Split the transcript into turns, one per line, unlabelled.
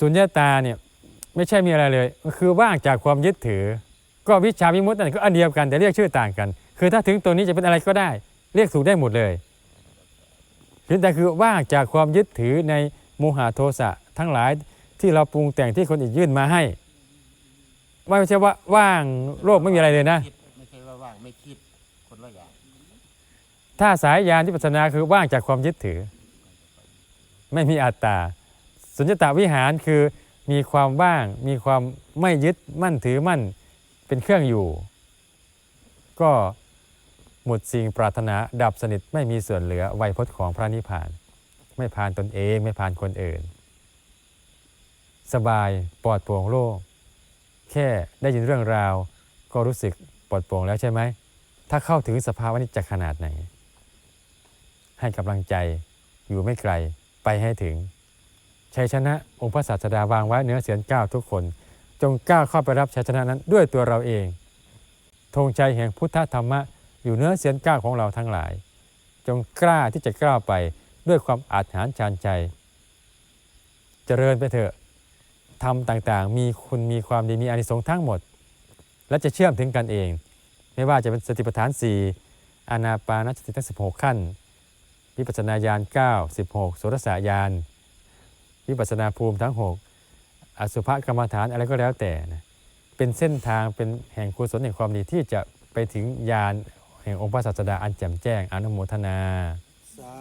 สุญญตาเนี่ยไม่ใช่มีอะไรเลยก็คือว่างจากความยึดถือ ก็วิชาวิมุตตินั่นก็อันเดียวกันแต่เรียกชื่อต่างกัน คือถ้าถึงตัวนี้จะเป็นอะไรก็ได้ เรียกถูกได้หมดเลยเพียงแต่คือว่างจากความยึดถือในโมหะโทสะทั้งหลายที่เราปรุงแต่งที่คนอื่นยื่นมาให้ไม่ใช่ว่าว่างโลกไม่มีอะไรเลยนะ
คิดไม่ใช่ว่าว่างไม่คิดคนละอย่าง
ถ้าสายยานที่ปัสนาคือว่างจากความยึดถือ ไม่มีอัตตา สุญญตาวิหารคือมีความว่าง มีความไม่ยึดมั่นถือมั่นเป็นเครื่องอยู่ ก็หมดสิ่งปรารถนาดับสนิทไม่มีส่วนเหลือไวยพจน์ของพระนิพพาน ไม่ผ่านตนเองไม่ผ่านคนอื่น สบายปลอดโปร่งโล่งแค่ได้ยินเรื่องราว ก็รู้สึกปลอดโปร่งแล้วใช่ไหม ถ้าเข้าถึงสภาวะนี้จะขนาดไหน ให้กำลังใจอยู่ไม่ไกลไปให้ถึง ชัยชนะองค์พระศาสดาวางไว้เหนือเสียนก้าวทุกคน จงก้าวเข้าไปรับชัยชนะนั้นด้วยตัวเราเองธงชัยแห่งพุทธธรรมะอยู่เหนือเสียนก้าวของเราทั้งหลาย จงกล้าที่จะก้าวไปด้วยความอาถรรชาญใจ เจริญไปเถอะทำต่างๆ มีคุณมีความดีมีอานิสงส์ทั้งหมด และจะเชื่อมถึงกันเอง ไม่ว่าจะเป็นสติปัฏฐาน 4อานาปานสติทั้ง16 ขั้นวิปัสสนาญาณ9 16 โสรสายาน วิปัสนาภูมิทั้ง 6 อสุภกรรมฐานอะไรก็แล้วแต่นะเป็นเส้นทางเป็นแห่งกุศลแห่งความดีที่จะไปถึงญาณแห่งองค์พระศาสดาอันแจ่มแจ้งอนุโมทนา
สา